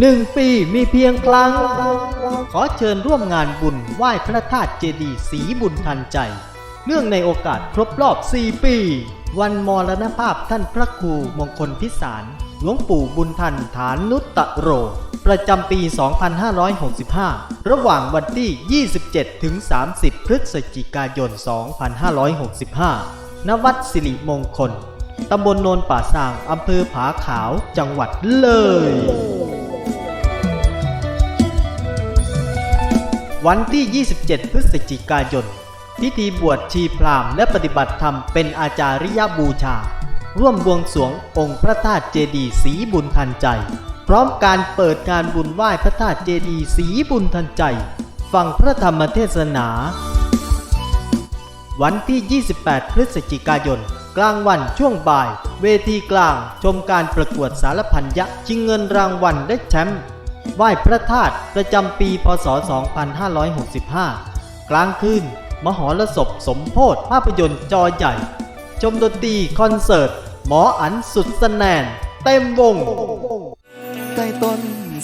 หนึ่งปีมีเพียงครั้ง ขอเชิญร่วมงานบุญไหว้พระธาตุเจดีย์สีบุญทันใจ เนื่องในโอกาสครบรอบ 4 ปี วันมรณภาพท่านพระครูมงคลพิสารหลวงปู่บุญทันฐานนุตตะโร ประจำปี 2565 ระหว่างวันที่ 27 ถึง 30 พฤศจิกายน 2565 ณ วัดสิริมงคล ตำบลโนนป่าซาง อำเภอผาขาว จังหวัดเลย วันที่ 27 พฤศจิกายน พิธีบวชชีพราหมณ์และปฏิบัติธรรมเป็นอาจาริยบูชา ร่วมบวงสรวงองค์พระธาตุเจดีย์สีบุญทันใจ พร้อมการเปิดการบุญไหว้พระธาตุเจดีย์สีบุญทันใจ ฟังพระธรรมเทศนา วันที่ 28 พฤศจิกายน กลางวันช่วงบ่าย เวทีกลางชมการประกวดสารพันยะชิงเงินรางวัลได้แชมป์ ไหว้พระธาตุประจำปีพศ 2565 กลางคืน มหรสพสมโพธภาพยนตร์จอใหญ่ ชมดนตรีคอนเสิร์ต หมออันสุดสแนน เต็มวง ใต้ต้น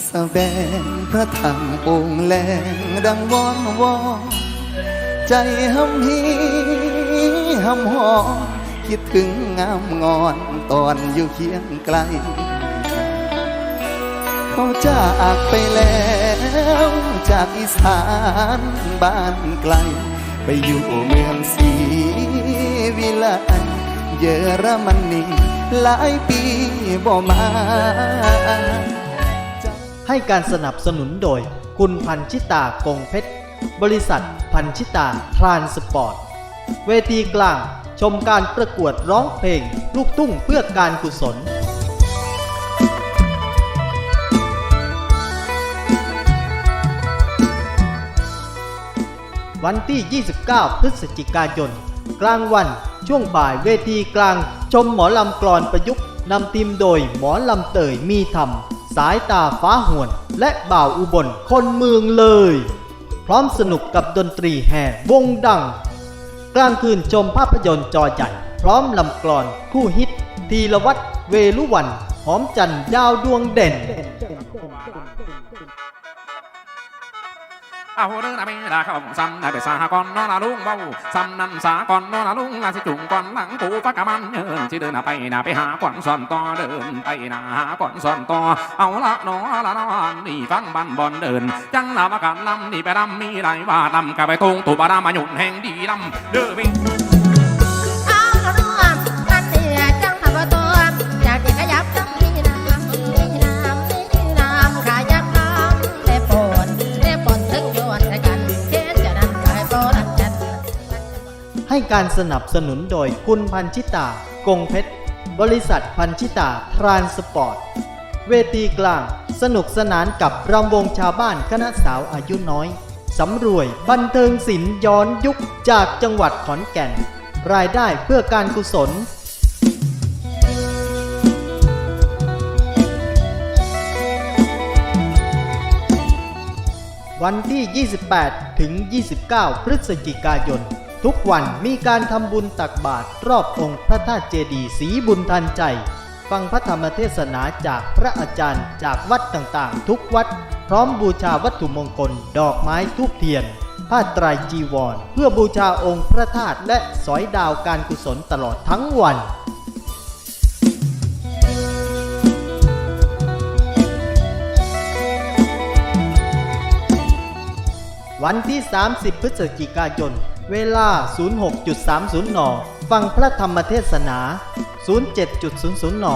สะแบงพระถังองค์แรงดังวอนวอนใจหำฮีหำหอคิดถึงงามงอนตอนอยู่เคียงไกล เขาจากไปแล้ว จากอีสานบ้านไกล ไปอยู่เมืองศรีวิไลเยอรมนีหลายปีบ่มา ให้การสนับสนุนโดย คุณพันชิตากงเพชร บริษัทพันชิตาทรานสปอร์ต เวทีกลางชมการประกวดร้องเพลง ลูกทุ่งเพื่อการกุศล วันที่ 29 พฤศจิกายน กลางวัน ช่วงบ่ายเวทีกลาง ชมหมอลำกลอนประยุกต์นำทีมโดยหมอลำเตยมีธรรม สายตาฟ้าหวน และบ่าวอุบลคนเมืองเลย พร้อมสนุกกับดนตรีแห่วงดัง กลางคืนชมภาพยนตร์จอใหญ่ พร้อมลำกลอนคู่ฮิต ทีละวัดเวลุวัน หอมจันทร์ดาวดวงเด่น อาเรื่องนาไม่ได้เข้าซ้ำได้ไปสาก่อนนอนละลุงเบาซ้ำนั่นสาก่อนนอนละลุงลาสิจุงก่อนหลังปูฟักกะมันเยินที่เดินไปนาไปหาก่อนสอนต่อเดินไปนาหาก่อนสอนต่อเอาละนอละนอนนี่ฟังบันบอลเดิน จังลามากันลำนี่ไปลำมีไรว่าลำกะไปตรงตูบารามาหยุดแห่งดีลำเดินไป การสนับสนุนโดยคุณพันชิตา กงเพชร บริษัทพันชิตา ทรานสปอร์ต เวทีกลาง สนุกสนานกับรำวงชาวบ้านคณะสาวอายุน้อย สำรวยบันเทิงศิลป์ย้อนยุคจากจังหวัดขอนแก่น รายได้เพื่อการกุศลวันที่ 28 ถึง 29 พฤศจิกายน ทุกวันมีการทำบุญตักบาตรรอบองค์พระธาตุเจดีย์สีบุญทันใจ ฟังพระธรรมเทศนาจากพระอาจารย์จากวัดต่างๆ ทุกวัด พร้อมบูชาวัตถุมงคล ดอกไม้ทูบเทียนผ้าไตรจีวร เพื่อบูชาองค์พระธาตุและสอยดาวการกุศลตลอดทั้งวันวันที่ 30 พฤศจิกายน เวลา 06.30 น ฟังพระธรรมเทศนา 07.00 น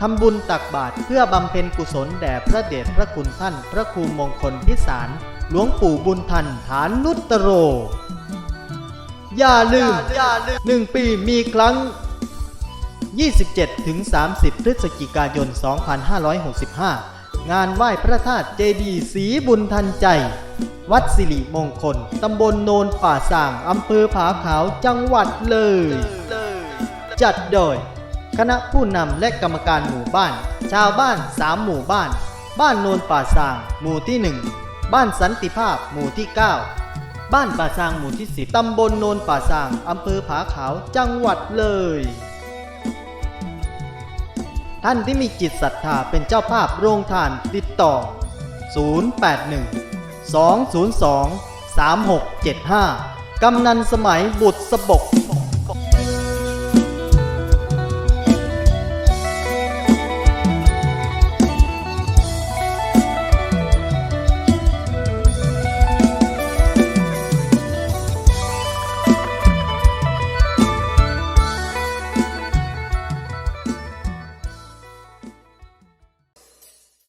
ทำบุญตักบาตรเพื่อบำเพ็ญกุศลแด่พระเดชพระคุณท่าน พระครูมงคลพิสาร หลวงปู่บุญทันฐานนุตตโร อย่าลืมหนึ่งปีมีครั้ง 27ถึง30 พฤศจิกายน 2565 งานไหว้พระธาตุเจดีย์สีบุญทันใจ วัดสิริมงคล ตำบลโนนป่าสางอำเภอผาขาวจังหวัดเลย จัดโดย คณะผู้นำและกรรมการหมู่บ้าน ชาวบ้านสามหมู่บ้าน บ้านโนนป่าสาง หมู่ที่หนึ่งบ้านสันติภาพหมู่ที่ 9 บ้านป่าซางหมู่ที่สิบตำบลโนนป่าซางอำเภอผาขาวจังหวัดเลย ท่านที่มีจิตศรัทธาเป็นเจ้าภาพโรงทานติดต่อ 081 202 3675 กำนันสมัยบุตรสบก